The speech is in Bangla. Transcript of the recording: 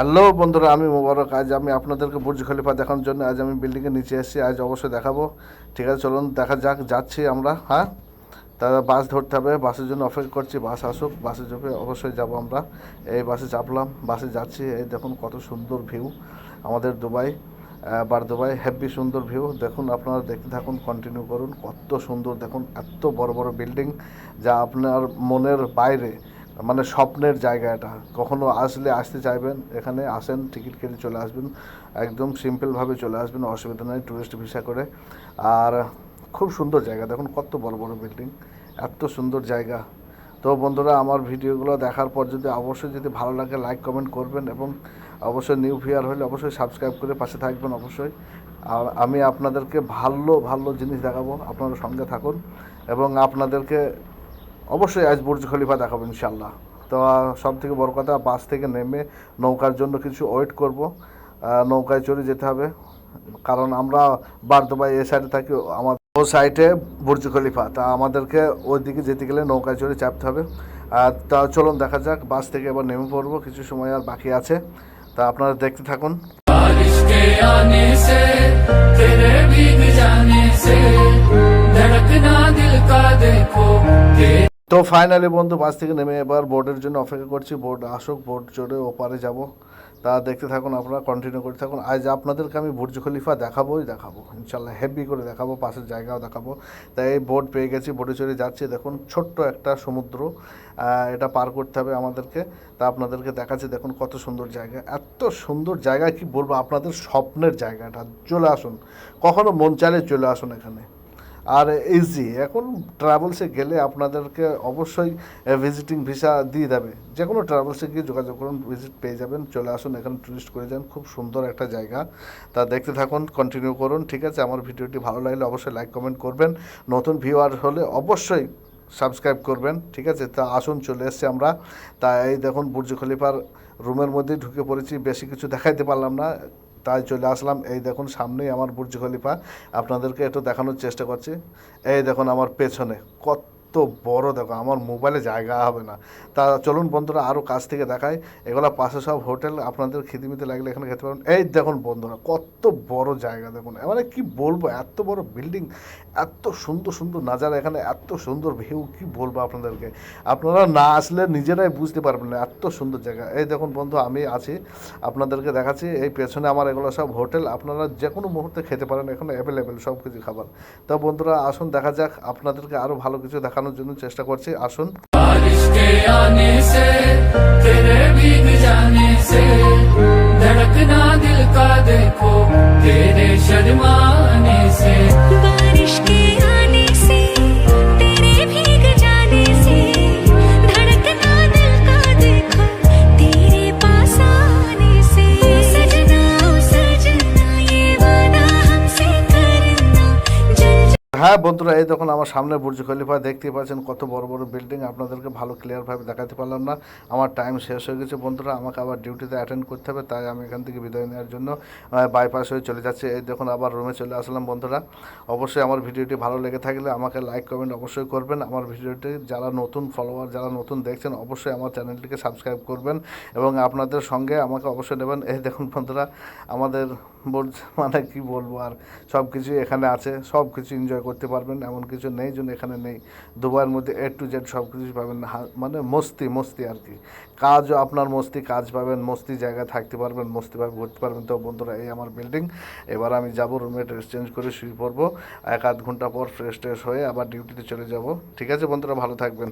হ্যালো বন্ধুরা, আমি মোবারক। আজ আমি আপনাদেরকে বুর্জ খলিফা দেখানোর জন্য আজ আমি বিল্ডিংয়ের নিচে এসেছি। আজ অবশ্যই দেখাবো। ঠিক আছে, চলুন দেখা যাক, যাচ্ছি আমরা হ্যাঁ? তারা বাস ধরতে হবে, বাসের জন্য অপেক্ষা করছি, বাস আসুক, বাসে চেপে অবশ্যই যাব আমরা। এই বাসে চাপলাম, বাসে যাচ্ছি, এই দেখুন কত সুন্দর ভিউ আমাদের দুবাই বার দুবাই হেভি সুন্দর ভিউ। দেখুন আপনারা দেখতে থাকুন কন্টিনিউ করুন, কত সুন্দর, দেখুন এত বড় বড় বিল্ডিং যা আপনার মনের বাইরে মানে স্বপ্নের জায়গা এটা কখনো আসলে আসতে চাইবেন, এখানে আসেন, টিকিট কেটে চলে আসবেন, একদম সিম্পলভাবে চলে আসবেন, অসুবিধা নেই টুরিস্ট ভিসা করে। আর খুব সুন্দর জায়গা, দেখুন কত বড় বড় বিল্ডিং এত সুন্দর জায়গা। তো বন্ধুরা, আমার ভিডিওগুলো দেখার পর যদি অবশ্যই যদি ভালো লাগে লাইক কমেন্ট করবেন এবং অবশ্যই নিউ ভিয়ার হলে অবশ্যই সাবস্ক্রাইব করে পাশে থাকবেন অবশ্যই। আর আমি আপনাদেরকে ভালো ভালো জিনিস দেখাবো, আপনারা সঙ্গে থাকুন এবং আপনাদেরকে অবশ্যই আজ বুর্জ খলিফা দেখাবো ইনশাল্লাহ তো সব থেকে বড় কথা, বাস থেকে নেমে নৌকার জন্য কিছু ওয়েট করব। নৌকায় চড়ে যেতে হবে। কারণ আমরা বারদোবাই এ সাইডে থাকি আমার ও সাইডে বুর্জ খলিফা। তা আমাদেরকে ওই দিকে যেতে গেলে নৌকায় চড়ে চাপতে হবে। আর, তা চলুন দেখা যাক, বাস থেকে এবার নেমে পড়ব, কিছু সময় আর বাকি আছে। তা আপনারা দেখতে থাকুন। তো ফাইনালি বন্ধু বাস থেকে নেমে এবার বোর্ডের জন্য অপেক্ষা করছি। বোর্ড আসুক বোর্ড চড়ে ওপারে যাব। তা দেখতে থাকুন আপনারা কন্টিনিউ করতে থাকুন। আজ আপনাদেরকে আমি বুর্জ খলিফা দেখাবোই দেখাবো। ইনশাল্লাহ হেভি করে দেখাবো, পাশের জায়গাও দেখাবো। তাই এই বোর্ড পেয়ে গেছি বোর্ডে চড়ে যাচ্ছি। দেখুন, ছোট্ট একটা সমুদ্র এটা পার করতে হবে আমাদেরকে। তা আপনাদেরকে দেখাচ্ছি, দেখুন কত সুন্দর জায়গা। এত সুন্দর জায়গা, কি বলব, আপনাদের স্বপ্নের জায়গাটা। চলে আসুন, কখনো মন চাইলে চলে আসুন এখানে। আর ইজি এখন ট্রাভেলসে গেলে আপনাদেরকে অবশ্যই ভিজিটিং ভিসা দিয়ে দেবে যে কোনো ট্রাভেলসে গিয়ে যোগাযোগ করুন ভিজিট পেয়ে যাবেন, চলে আসুন, এখানে টুরিস্ট করে যান, খুব সুন্দর একটা জায়গা। তা দেখতে থাকুন কন্টিনিউ করুন, ঠিক আছে? আমার ভিডিওটি ভালো লাগলে অবশ্যই লাইক কমেন্ট করবেন। নতুন ভিউয়ার হলে অবশ্যই সাবস্ক্রাইব করবেন, ঠিক আছে? তা আসুন, চলে এসছি আমরা। তা এই দেখুন বুর্জ খলিফার রুমের মধ্যেই ঢুকে পড়েছি, বেশি কিছু দেখাইতে পারলাম না। তাই চলে আসলাম। এই দেখুন, সামনেই আমার বুর্জ খলিফা। আপনাদেরকে একটু দেখানোর চেষ্টা করছি। এই দেখুন, আমার পেছনে কত বড়, দেখো আমার মোবাইলে জায়গা হবে না। তা চলুন বন্ধুরা আরও কাছ থেকে দেখাই। এগুলো পাশে সব হোটেল, আপনাদের খিদিমিতে লাগলে এখানে খেতে পারেন এই দেখুন বন্ধুরা, কত বড় জায়গা দেখুন। মানে কি বলব, এত বড় বিল্ডিং, এত সুন্দর সুন্দর নাজারা এখানে, এত সুন্দর ভিউ, কি বলব আপনাদেরকে? আপনারা না আসলে নিজেরাই বুঝতে পারবেন না, এত সুন্দর জায়গা। এই দেখুন বন্ধু, আমি আছি, আপনাদেরকে দেখাচ্ছি। এই পেছনে আমার এগুলো সব হোটেল, আপনারা যে কোনো মুহূর্তে খেতে পারেন, এখানে অ্যাভেলেবেল সব কিছু খাবার। তো বন্ধুরা, আসুন দেখা যাক, আপনাদেরকে আরও ভালো কিছু দেখানোর জন্য চেষ্টা করছি আসুন। হ্যাঁ বন্ধুরা, এই দেখুন আমার সামনে বুর্জ খলিফা দেখতেই পাচ্ছেন, কত বড় বড় বিল্ডিং আপনাদেরকে ভালো ক্লিয়ারভাবে দেখাতে পারলাম না। আমার টাইম শেষ হয়ে গেছে, বন্ধুরা, আমাকে আবার ডিউটিতে অ্যাটেন্ড করতে হবে, তাই আমি এখান থেকে বিদায় নেওয়ার জন্য বাইপাস হয়ে চলে যাচ্ছি। এই দেখুন, আবার রুমে চলে আসলাম, বন্ধুরা। অবশ্যই আমার ভিডিওটি ভালো লেগে থাকলে আমাকে লাইক কমেন্ট অবশ্যই করবেন। আমার ভিডিওটি যারা নতুন ফলোয়ার যারা নতুন দেখছেন, অবশ্যই আমার চ্যানেলটিকে সাবস্ক্রাইব করবেন এবং আপনাদের সঙ্গে আমাকে অবশ্যই নেবেন। এই দেখুন, বন্ধুরা, আমাদের মানে কি বলব আর সব কিছুই এখানে আছে সব কিছু এনজয় করতে পারবেন, এমন কিছু নেই, জন্য এখানে নেই। দুবাইয়ের মধ্যে এ টু জেড সব কিছু পাবেন মানে মস্তি মস্তি আর কি। কাজও আপনার মস্তি, কাজ পাবেন, মস্তি জায়গায় থাকতে পারবেন মস্তিভাবে ঘুরতে পারবেন। তো বন্ধুরা, এই আমার বিল্ডিং এবার আমি যাব রুমে ড্রেস চেঞ্জ করে শুয়ে পড়ব। এক আধ ঘণ্টা পর ফ্রেশ ট্রেশ হয়ে আবার ডিউটিতে চলে যাব। ঠিক আছে বন্ধুরা, ভালো থাকবেন।